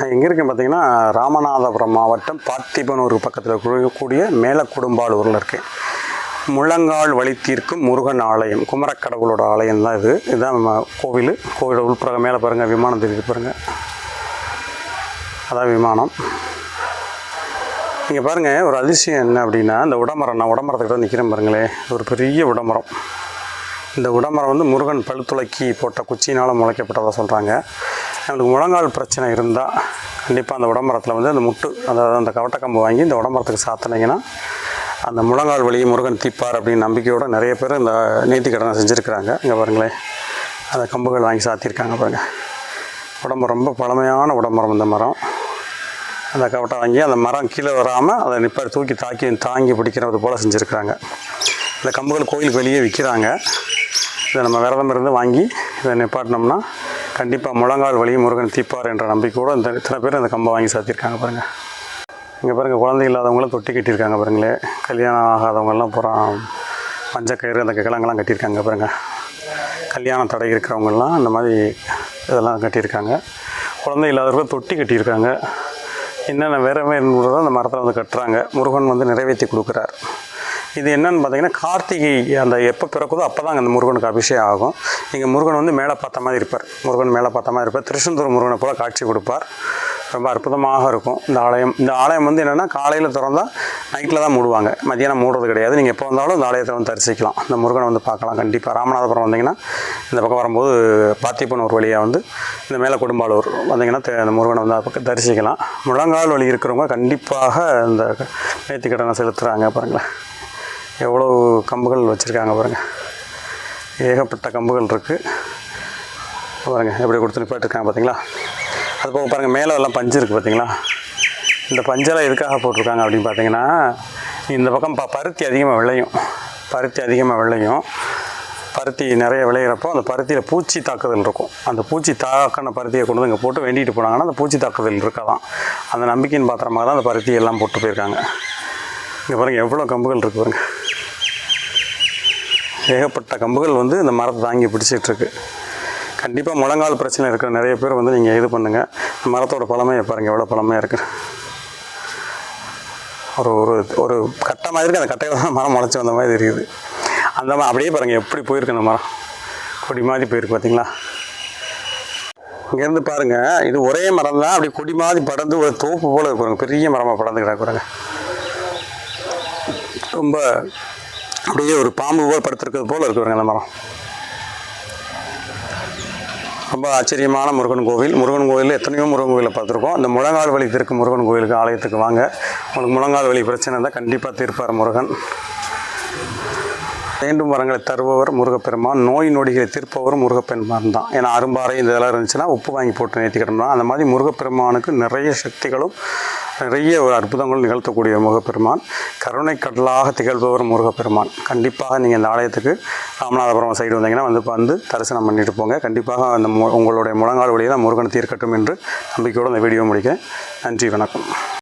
நான் எங்கே இருக்குன்னு பார்த்தீங்கன்னா ராமநாதபுரம் மாவட்டம் பார்த்திபனூர் பக்கத்தில் இருக்கக்கூடிய மேலக்குடும்பாலூரில் இருக்கேன். முழங்கால் வழி தீர்க்கும் முருகன் ஆலயம் குமரக்கடவுளோட ஆலயம் தான் இது. இதுதான் நம்ம கோவில். கோவில் உள்புறம் மேலே பாருங்கள் விமானம் தெரியுது பாருங்கள் அதான் விமானம். இங்கே பாருங்கள் ஒரு அதிசயம் என்ன அப்படின்னா இந்த உடமரம் நான் உடமரத்துக்கிட்ட நிற்கிறேன் பாருங்களேன். ஒரு பெரிய உடமரம். இந்த உடமரம் வந்து முருகன் பழுத்துளக்கி போட்ட குச்சியினால் முளைக்கப்பட்டதாக சொல்கிறாங்க நம்மளுக்கு முழங்கால் பிரச்சனை இருந்தால் கண்டிப்பாக அந்த உடம்பரத்தில் வந்து அந்த முட்டு அதாவது அந்த கவட்டக்கம்பு வாங்கி இந்த உடம்பரத்துக்கு சாத்தினீங்கன்னா அந்த முழங்கால் வழியை முருகன் தீப்பார் அப்படின்னு நம்பிக்கையோடு நிறைய பேர் இந்த நீதி கடனை செஞ்சுருக்கிறாங்க. இங்கே பாருங்களேன். அந்த கம்புகள் வாங்கி சாத்தியிருக்காங்க பாருங்கள் உடம்பு ரொம்ப பழமையான உடம்பரம் இந்த மரம். அந்த கவட்டை வாங்கி அந்த மரம் கீழே வராமல் அதை நிப்பாரு தூக்கி தாக்கி தாங்கி பிடிக்கிறது போல் செஞ்சுருக்கிறாங்க. இந்த கம்புகள் கோயிலுக்கு வெளியே விற்கிறாங்க இதை நம்ம விரதம் இருந்து வாங்கி இதை நிப்பாட்டினோம்னா கண்டிப்பாக முழங்கால் வலி முருகன் தீப்பார் என்ற நம்பிக்கையோடு இந்த இத்தனை பேர் இந்த கம்பை வாங்கி சாத்தியிருக்காங்க பாருங்கள் இங்கே பாருங்கள் குழந்தை இல்லாதவங்களும் தொட்டி கட்டியிருக்காங்க பாருங்களே. கல்யாணம் ஆகாதவங்கெல்லாம் பூரா பஞ்சக்கயிறு அந்த கிழங்கெல்லாம் கட்டியிருக்காங்க பாருங்கள் கல்யாண தடை இருக்கிறவங்கெல்லாம் அந்த மாதிரி இதெல்லாம் கட்டியிருக்காங்க. குழந்தை இல்லாதவர்கள் தொட்டி கட்டியிருக்காங்க. என்னென்ன வேற வேறுன்றதை அந்த மரத்தில் வந்து கட்டுறாங்க. முருகன் வந்து நிறைவேற்றி கொடுக்குறார். இது என்னன்னு பார்த்தீங்கன்னா கார்த்திகை அந்த எப்போ பிறக்குதோ அப்போ தான் அந்த முருகனுக்கு அபிஷேகம் ஆகும். இங்கே முருகன் வந்து மேலே பார்த்த மாதிரி இருப்பார். முருகன் மேலே பார்த்த மாதிரி இருப்பார். திருச்செந்தூர் முருகனை போல் காட்சி கொடுப்பார். ரொம்ப அற்புதமாக இருக்கும். இந்த ஆலயம் இந்த ஆலயம் வந்து என்னென்னா காலையில் திறந்தா நைட்டில் தான் மூடுவாங்க. மதியானம் மூடுறது கிடையாது. நீங்கள் எப்போ வந்தாலும் இந்த ஆலயத்தை வந்து தரிசிக்கலாம். இந்த முருகனை வந்து பார்க்கலாம். கண்டிப்பாக ராமநாதபுரம் வந்தீங்கன்னா இந்த பக்கம் வரும்போது பார்த்திபனூர் வழியாக வந்து இந்த மேலே கொடும்பாலூர் வந்தீங்கன்னா அந்த இந்த முருகனை வந்து பக்கம் தரிசிக்கலாம். முழங்கால் வழி இருக்கிறவங்க கண்டிப்பாக இந்த நேர்த்திக்கடனை செலுத்துகிறாங்க பாருங்களேன். எவ்வளோ கம்புகள் வச்சுருக்காங்க பாருங்கள் ஏகப்பட்ட கம்புகள் இருக்குது பாருங்கள் எப்படி கொடுத்து நிப்பாட்டிருக்காங்க பார்த்தீங்களா அது போக பாருங்கள் மேலே எல்லாம் பஞ்சு இருக்குது பார்த்தீங்களா இந்த பஞ்செல்லாம் எதுக்காக போட்டிருக்காங்க அப்படின்னு பார்த்தீங்கன்னா இந்த பக்கம் ப பருத்தி அதிகமாக விளையும். பருத்தி அதிகமாக விளையும். பருத்தி நிறைய விளையிறப்போ அந்த பருத்தியில் பூச்சி தாக்குதல் இருக்கும். அந்த பூச்சி தாக்கின பருத்தியை கொண்டு வந்து இங்கே போட்டு வேண்டிட்டு போனாங்கன்னா அந்த பூச்சி தாக்குதல் இருக்காதான். அந்த நம்பிக்கையின் பாத்திரமாக தான் அந்த பருத்தி எல்லாம் போட்டு போயிருக்காங்க. இங்கே பாருங்கள் எவ்வளோ கம்புகள் இருக்குது பாருங்கள் ஏகப்பட்ட கம்புகள் வந்து இந்த மரத்தை தாங்கி பிடிச்சிட்ருக்கு. கண்டிப்பாக முழங்கால் பிரச்சனை இருக்கிற நிறைய பேர் வந்து நீங்கள் இது பண்ணுங்கள் மரத்தோட பழமையை பாருங்கள் எவ்வளோ பழமையாக இருக்குது ஒரு ஒரு ஒரு கட்டை மாதிரி இருக்குது அந்த கட்டையில் தான் மரம் முளைச்சி வந்த மாதிரி இருக்குது அந்த மாதிரி அப்படியே பாருங்கள் எப்படி போயிருக்கு அந்த மரம். கொடி மாதிரி போயிருக்கு பார்த்தீங்களா இங்கேருந்து பாருங்கள் இது ஒரே மரம் தான். அப்படி கொடி மாதிரி படர்ந்து ஒரு தோப்பு போல் இருக்கிறாங்க பெரிய மரமாக படர்ந்து கிடக்குறாங்க ரொம்ப அப்படியே ஒரு பாம்பு போல் படுத்திருக்கிறது போல் இருக்கு பாருங்க அந்த மரம். ரொம்ப ஆச்சரியமான முருகன் கோவில். முருகன் கோவிலில் எத்தனையோ முருகன் கோவிலை பார்த்துருக்கோம். அந்த முழங்கால் வலி தீர்க்கும் முருகன் கோவிலுக்கு ஆலயத்துக்கு வாங்க. உங்களுக்கு முழங்கால் வலி பிரச்சனை இருந்தால் கண்டிப்பாக தீர்ப்பார் முருகன். வேண்டும் வரங்களை தருபவர் முருகப்பெருமான். நோய் நொடிகளை தீர்ப்பவர் முருகப்பெருமான் தான். ஏன்னா அரும்பாறை இந்த இதெல்லாம் இருந்துச்சுன்னா உப்பு வாங்கி போட்டு நேர்த்திக்கிட்டோம்னா அந்த மாதிரி முருகப்பெருமானுக்கு நிறைய சக்திகளும் நிறைய ஒரு அற்புதங்கள் நிகழ்த்தக்கூடிய முருகப்பெருமான். கருணை கடலாக திகழ்பவர் முருகப்பெருமான். கண்டிப்பாக நீங்கள் இந்த ஆலயத்துக்கு ராமநாதபுரம் சைடு வந்தீங்கன்னா வந்து வந்து தரிசனம் பண்ணிட்டு போங்க. கண்டிப்பாக அந்த உங்களுடைய முழங்கால் வழியை தான் முருகன் தீர்க்கட்டும் என்று நம்பிக்கையோடு இந்த வீடியோ முடிக்கிறேன். நன்றி வணக்கம்.